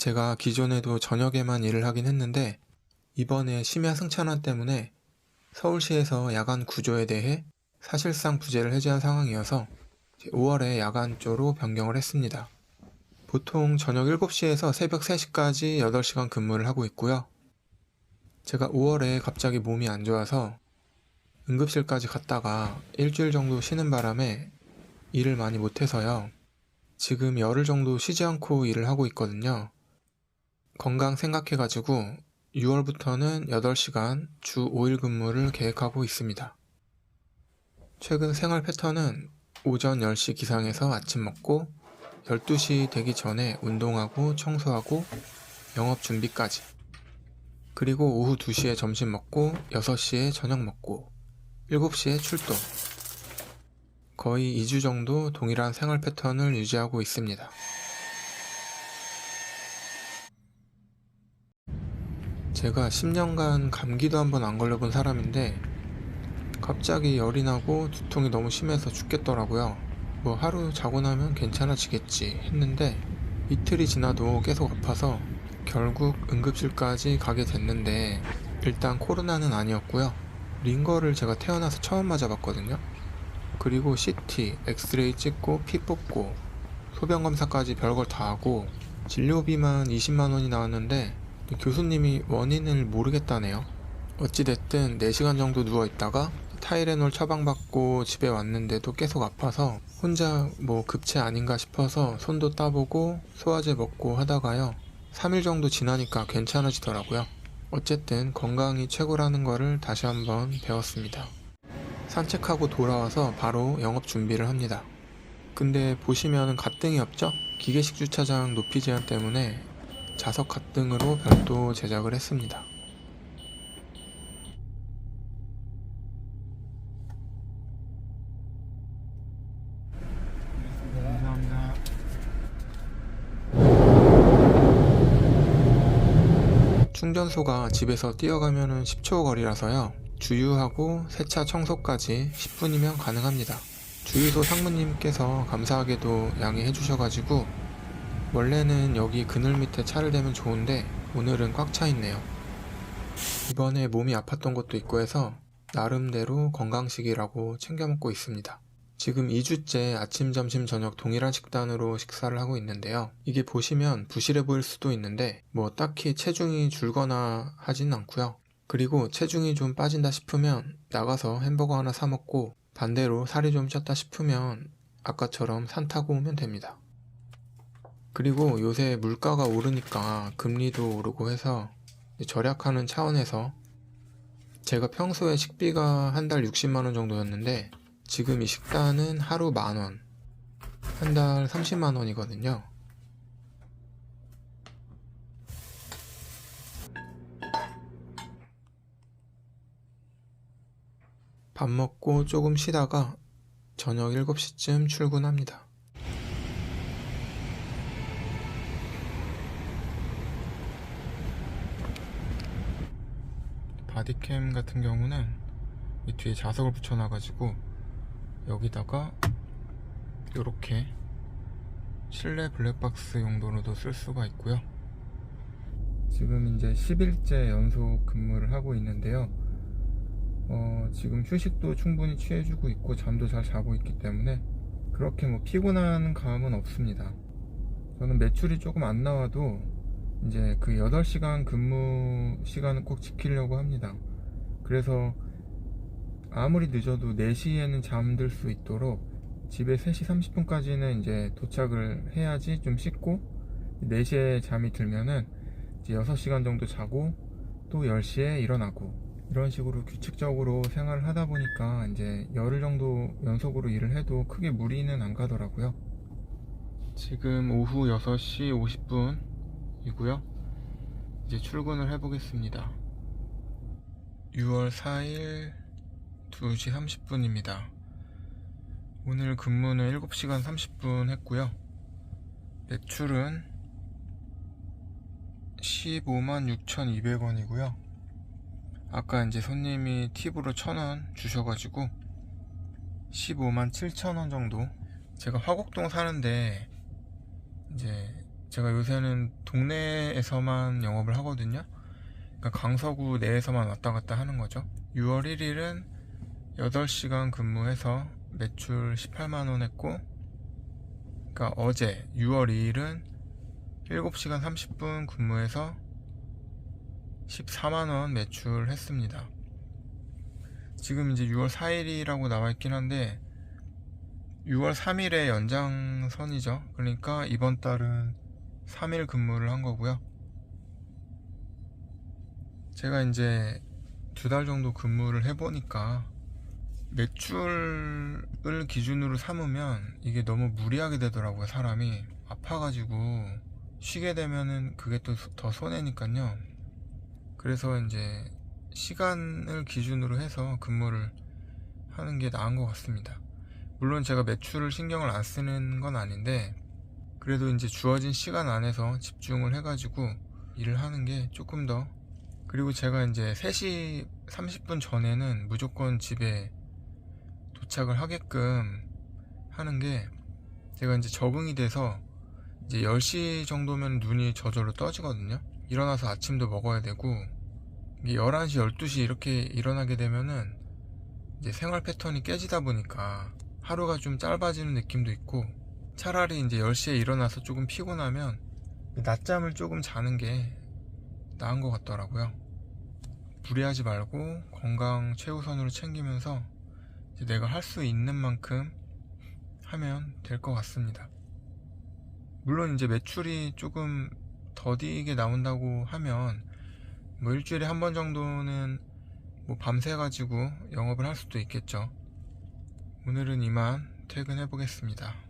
제가 기존에도 저녁에만 일을 하긴 했는데 이번에 심야 승천환 때문에 서울시에서 야간 구조에 대해 사실상 부재를 해제한 상황이어서 5월에 야간조로 변경을 했습니다. 보통 저녁 7시에서 새벽 3시까지 8시간 근무를 하고 있고요. 제가 5월에 갑자기 몸이 안 좋아서 응급실까지 갔다가 일주일 정도 쉬는 바람에 일을 많이 못해서요. 지금 열흘 정도 쉬지 않고 일을 하고 있거든요. 건강 생각해가지고 6월부터는 8시간 주 5일 근무를 계획하고 있습니다. 최근 생활 패턴은 오전 10시 기상해서 아침 먹고 12시 되기 전에 운동하고 청소하고 영업 준비까지. 그리고 오후 2시에 점심 먹고 6시에 저녁 먹고 7시에 출동. 거의 2주 정도 동일한 생활 패턴을 유지하고 있습니다. 제가 10년간 감기도 한번 안 걸려본 사람인데 갑자기 열이 나고 두통이 너무 심해서 죽겠더라고요. 뭐 하루 자고 나면 괜찮아지겠지 했는데 이틀이 지나도 계속 아파서 결국 응급실까지 가게 됐는데 일단 코로나는 아니었고요. 링거를 제가 태어나서 처음 맞아봤거든요. 그리고 CT, 엑스레이 찍고 피 뽑고 소변 검사까지 별걸 다 하고 진료비만 20만 원이 나왔는데 교수님이 원인을 모르겠다네요. 어찌됐든 4시간 정도 누워있다가 타이레놀 처방받고 집에 왔는데도 계속 아파서 혼자 뭐 급체 아닌가 싶어서 손도 따보고 소화제 먹고 하다가요. 3일 정도 지나니까 괜찮아지더라고요. 어쨌든 건강이 최고라는 거를 다시 한번 배웠습니다. 산책하고 돌아와서 바로 영업 준비를 합니다. 근데 보시면 가등이 없죠? 기계식 주차장 높이 제한 때문에 자석 가등으로 별도 제작을 했습니다. 충전소가 집에서 뛰어가면 10초 거리라서요. 주유하고 세차 청소까지 10분이면 가능합니다. 주유소 상무님께서 감사하게도 양해해 주셔가지고 원래는 여기 그늘 밑에 차를 대면 좋은데 오늘은 꽉 차 있네요. 이번에 몸이 아팠던 것도 있고 해서 나름대로 건강식이라고 챙겨 먹고 있습니다. 지금 2주째 아침, 점심, 저녁 동일한 식단으로 식사를 하고 있는데요. 이게 보시면 부실해 보일 수도 있는데 뭐 딱히 체중이 줄거나 하진 않고요. 그리고 체중이 좀 빠진다 싶으면 나가서 햄버거 하나 사 먹고 반대로 살이 좀 쪘다 싶으면 아까처럼 산 타고 오면 됩니다. 그리고 요새 물가가 오르니까 금리도 오르고 해서 절약하는 차원에서 제가 평소에 식비가 한 달 60만원 정도였는데 지금 이 식단은 하루 만원, 한 달 30만원이거든요. 밥 먹고 조금 쉬다가 저녁 7시쯤 출근합니다. 바디캠 같은 경우는 이 뒤에 자석을 붙여놔가지고 여기다가 이렇게 실내 블랙박스 용도로도 쓸 수가 있고요. 지금 이제 10일째 연속 근무를 하고 있는데요. 어, 지금 휴식도 충분히 취해주고 있고 잠도 잘 자고 있기 때문에 그렇게 뭐 피곤한 감은 없습니다. 저는 매출이 조금 안 나와도 이제 그 8시간 근무 시간은 꼭 지키려고 합니다. 그래서 아무리 늦어도 4시에는 잠들 수 있도록 집에 3시 30분까지는 이제 도착을 해야지 좀 씻고 4시에 잠이 들면은 이제 6시간 정도 자고 또 10시에 일어나고 이런 식으로 규칙적으로 생활을 하다 보니까 이제 열흘 정도 연속으로 일을 해도 크게 무리는 안 가더라고요. 지금 오후 6시 50분 이고요. 이제 출근을 해보겠습니다. 6월 4일 2시 30분입니다. 오늘 근무는 7시간 30분 했고요. 매출은 15만 6,200원이고요. 아까 이제 손님이 팁으로 1,000원 주셔가지고 15만 7천원 정도 제가 화곡동 사는데 이제 제가 요새는 동네에서만 영업을 하거든요. 그러니까 강서구 내에서만 왔다 갔다 하는 거죠. 6월 1일은 8시간 근무해서 매출 18만원 했고, 그러니까 어제 6월 2일은 7시간 30분 근무해서 14만원 매출했습니다. 지금 이제 6월 4일이라고 나와 있긴 한데, 6월 3일에 연장선이죠. 그러니까 이번 달은 3일 근무를 한 거고요. 제가 이제 두 달 정도 근무를 해보니까 매출을 기준으로 삼으면 이게 너무 무리하게 되더라고요. 사람이 아파가지고 쉬게 되면은 그게 또 더 손해니까요. 그래서 이제 시간을 기준으로 해서 근무를 하는 게 나은 것 같습니다. 물론 제가 매출을 신경을 안 쓰는 건 아닌데 그래도 이제 주어진 시간 안에서 집중을 해가지고 일을 하는 게 조금 더 그리고 제가 이제 3시 30분 전에는 무조건 집에 도착을 하게끔 하는 게 제가 이제 적응이 돼서 이제 10시 정도면 눈이 저절로 떠지거든요. 일어나서 아침도 먹어야 되고 이게 11시, 12시 이렇게 일어나게 되면은 이제 생활 패턴이 깨지다 보니까 하루가 좀 짧아지는 느낌도 있고 차라리 이제 10시에 일어나서 조금 피곤하면 낮잠을 조금 자는 게 나은 것 같더라고요. 무리하지 말고 건강 최우선으로 챙기면서 내가 할 수 있는 만큼 하면 될 것 같습니다. 물론 이제 매출이 조금 더디게 나온다고 하면 뭐 일주일에 한 번 정도는 뭐 밤새 가지고 영업을 할 수도 있겠죠. 오늘은 이만 퇴근해 보겠습니다.